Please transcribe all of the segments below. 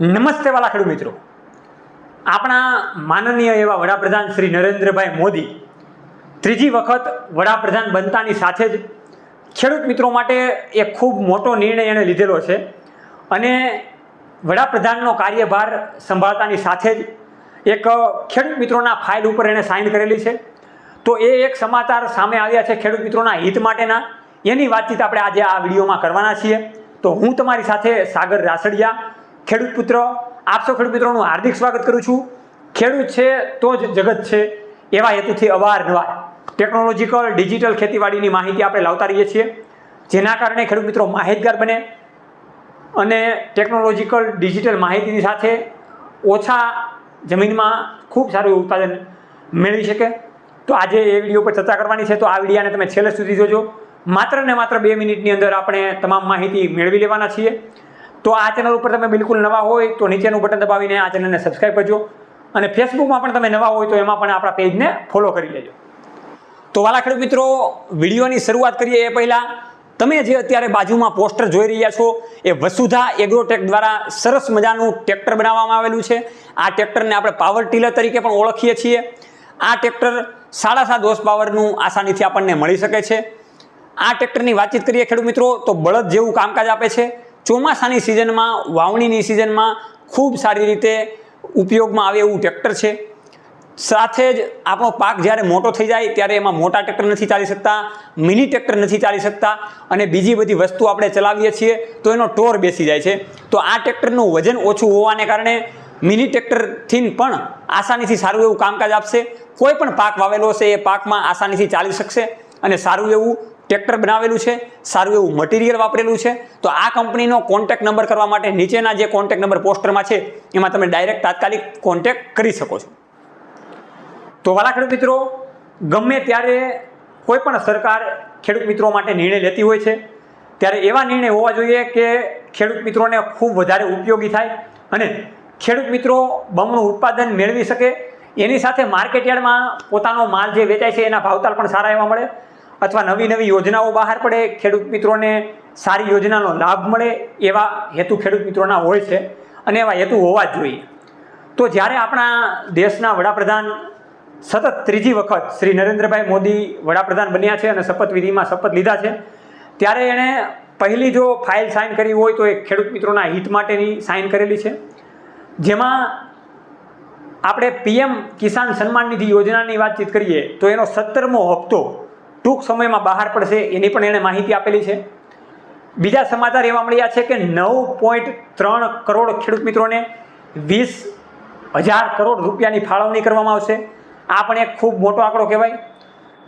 નમસ્તે વાલા ખેડૂત મિત્રો. આપણા માનનીય એવા વડાપ્રધાન શ્રી નરેન્દ્રભાઈ મોદી ત્રીજી વખત વડાપ્રધાન બનતાની સાથે જ ખેડૂત મિત્રો માટે એક ખૂબ મોટો નિર્ણય એણે લીધેલો છે અને વડાપ્રધાનનો કાર્યભાર સંભાળતાની સાથે જ એક ખેડૂત મિત્રોના ફાઇલ ઉપર એણે સાઇન કરેલી છે. તો એ એક સમાચાર સામે આવ્યા છે ખેડૂત મિત્રોના હિત માટેના. એની વાતચીત આપણે આજે આ વિડીયોમાં કરવાના છીએ. તો હું તમારી સાથે સાગર રાસડિયા ખેડૂત પુત્ર આપસો ખેડૂત મિત્રોનું હાર્દિક સ્વાગત કરું છું. ખેડૂત છે તો જ જગત છે, એવા હેતુથી અવારનવાર ટેકનોલોજીકલ ડિજિટલ ખેતીવાડીની માહિતી આપણે લાવતા રહીએ છીએ. જેના કારણે ખેડૂત મિત્રો માહિતગાર બને અને ટેકનોલોજીકલ ડિજિટલ માહિતીની સાથે ઓછા જમીનમાં ખૂબ સારું ઉત્પાદન મેળવી શકે. તો આજે એ વીડિયો પર ચર્ચા કરવાની છે, તો આ વિડીયાને તમે છેલ્લે સુધી જોજો. માત્ર ને માત્ર બે મિનિટની અંદર આપણે તમામ માહિતી મેળવી લેવાના છીએ. તો આ ચેનલ ઉપર તમે બિલકુલ નવા હોય તો નીચેનું બટન દબાવીને આ ચેનલને સબસ્ક્રાઈબ કરજો. અને ફેસબુકમાં પણ તમે નવા હોય તો એમાં પણ આપણા પેજને ફોલો કરી લેજો. તો વાલા ખેડૂત મિત્રો, વિડીયોની શરૂઆત કરીએ એ પહેલાં. તમે જે અત્યારે બાજુમાં પોસ્ટર જોઈ રહ્યા છો, એ વસુધા એગ્રોટેક દ્વારા સરસ મજાનું ટ્રેક્ટર બનાવવામાં આવેલું છે. આ ટ્રેક્ટરને આપણે પાવર ટીલર તરીકે પણ ઓળખીએ છીએ. આ ટ્રેક્ટર સાડા સાત હોર્સ પાવરનું આસાનીથી આપણને મળી શકે છે. આ ટ્રેક્ટરની વાતચીત કરીએ ખેડૂત મિત્રો, તો બળદ જેવું કામકાજ આપે છે. ચોમાસાની સિઝનમાં, વાવણીની સિઝનમાં ખૂબ સારી રીતે ઉપયોગમાં આવે એવું ટ્રેક્ટર છે. સાથે જ આપણો પાક જ્યારે મોટો થઈ જાય ત્યારે એમાં મોટા ટ્રેક્ટર નથી ચાલી શકતા, મિની ટ્રેક્ટર નથી ચાલી શકતા અને બીજી બધી વસ્તુ આપણે ચલાવીએ છીએ તો એનો ટોર બેસી જાય છે. તો આ ટ્રેક્ટરનું વજન ઓછું હોવાને કારણે મિની ટ્રેક્ટરથી પણ આસાનીથી સારું એવું કામકાજ આપશે. કોઈ પણ પાક વાવેલો હશે એ પાકમાં આસાનીથી ચાલી શકશે અને સારું એવું ટ્રેક્ટર બનાવેલું છે, સારું એવું મટીરિયલ વાપરેલું છે, તો આ કંપનીનો કોન્ટેક નંબર કરવા માટે નીચેના જે કોન્ટેક નંબર પોસ્ટરમાં છે, એમાં તમે ડાયરેક્ટ તાત્કાલિક કોન્ટેક કરી શકો છો. તો વાલા ખેડૂત મિત્રો, ગમે ત્યારે કોઈ પણ સરકાર ખેડૂત મિત્રો માટે નિર્ણય લેતી હોય છે, ત્યારે એવા નિર્ણય હોવા જોઈએ કે ખેડૂત મિત્રોને ખૂબ વધારે ઉપયોગી થાય અને ખેડૂત મિત્રો બમણું ઉત્પાદન મેળવી શકે. એની સાથે માર્કેટયાર્ડમાં પોતાનો માલ જે વેચાય છે, એના ભાવતાલ પણ સારા એવા મળે. અથવા નવી નવી યોજનાઓ બહાર પડે, ખેડૂત મિત્રોને સારી યોજનાનો લાભ મળે એવા હેતુ ખેડૂત મિત્રોના હોય છે અને એવા હેતુ હોવા જ જોઈએ. તો જ્યારે આપણા દેશના વડાપ્રધાન સતત ત્રીજી વખત શ્રી નરેન્દ્રભાઈ મોદી વડાપ્રધાન બન્યા છે અને શપથવિધિમાં શપથ લીધા છે, ત્યારે એણે પહેલી જો ફાઇલ સાઇન કરી હોય તો એ ખેડૂત મિત્રોના હિત માટેની સાઇન કરેલી છે. જેમાં આપણે પીએમ કિસાન સન્માન નિધિ યોજનાની વાતચીત કરીએ તો એનો સત્તરમો હપ્તો ટૂંક સમયમાં બહાર પડશે, એની પણ એણે માહિતી આપેલી છે. બીજા સમાચાર એવા મળ્યા છે કે નવ પોઈન્ટ ત્રણ કરોડ ખેડૂત મિત્રોને વીસ હજાર કરોડ રૂપિયાની ફાળવણી કરવામાં આવશે. આ પણ એક ખૂબ મોટો આંકડો કહેવાય.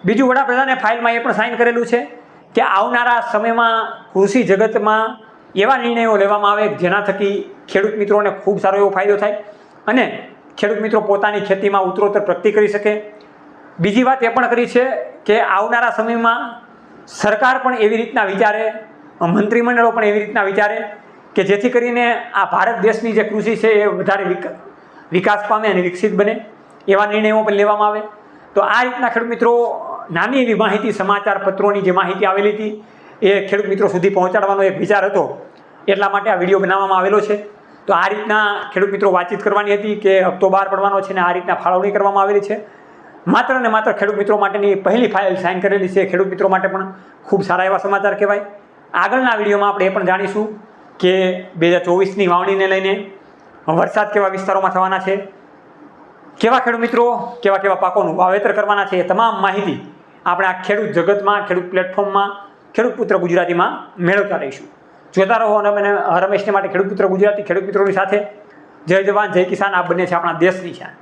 બીજું વડાપ્રધાને ફાઇલમાં એ પણ સાઇન કરેલું છે કે આવનારા સમયમાં કૃષિ જગતમાં એવા નિર્ણયો લેવામાં આવે જેના થકી ખેડૂત મિત્રોને ખૂબ સારો એવો ફાયદો થાય અને ખેડૂત મિત્રો પોતાની ખેતીમાં ઉત્તરોત્તર પ્રગતિ કરી શકે. બીજી વાત એ પણ કરી છે કે આવનારા સમયમાં સરકાર પણ એવી રીતના વિચારે, મંત્રીમંડળો પણ એવી રીતના વિચારે કે જેથી કરીને આ ભારત દેશની જે કૃષિ છે એ વધારે વિકાસ પામે અને વિકસિત બને એવા નિર્ણયો પણ લેવામાં આવે. તો આ રીતના ખેડૂત મિત્રો, નાની એવી માહિતી સમાચાર પત્રોની જે માહિતી આવેલી હતી, એ ખેડૂત મિત્રો સુધી પહોંચાડવાનો એક વિચાર હતો. એટલા માટે આ વીડિયો બનાવવામાં આવેલો છે. તો આ રીતના ખેડૂત મિત્રો વાતચીત કરવાની હતી કે હપ્તો બહાર પડવાનો છે ને આ રીતના ફાળવણી કરવામાં આવેલી છે. માત્ર ને માત્ર ખેડૂત મિત્રો માટેની પહેલી ફાઇલ સાઇન કરેલી છે. ખેડૂત મિત્રો માટે પણ ખૂબ સારા એવા સમાચાર કહેવાય. આગળના વિડીયોમાં આપણે એ પણ જાણીશું કે બે હજાર ચોવીસની વાવણીને લઈને વરસાદ કેવા વિસ્તારોમાં થવાના છે, કેવા ખેડૂત મિત્રો કેવા કેવા પાકોનું વાવેતર કરવાના છે એ તમામ માહિતી આપણે આ ખેડૂત જગતમાં, ખેડૂત પ્લેટફોર્મમાં ખેડૂત પુત્ર ગુજરાતીમાં મેળવતા રહીશું. જોતા રહો અને મને રમેશને માટે ખેડૂત પુત્ર ગુજરાતી, ખેડૂત મિત્રોની સાથે. જય જવાન, જય કિસાન. આ બંને છે આપણા દેશની શાન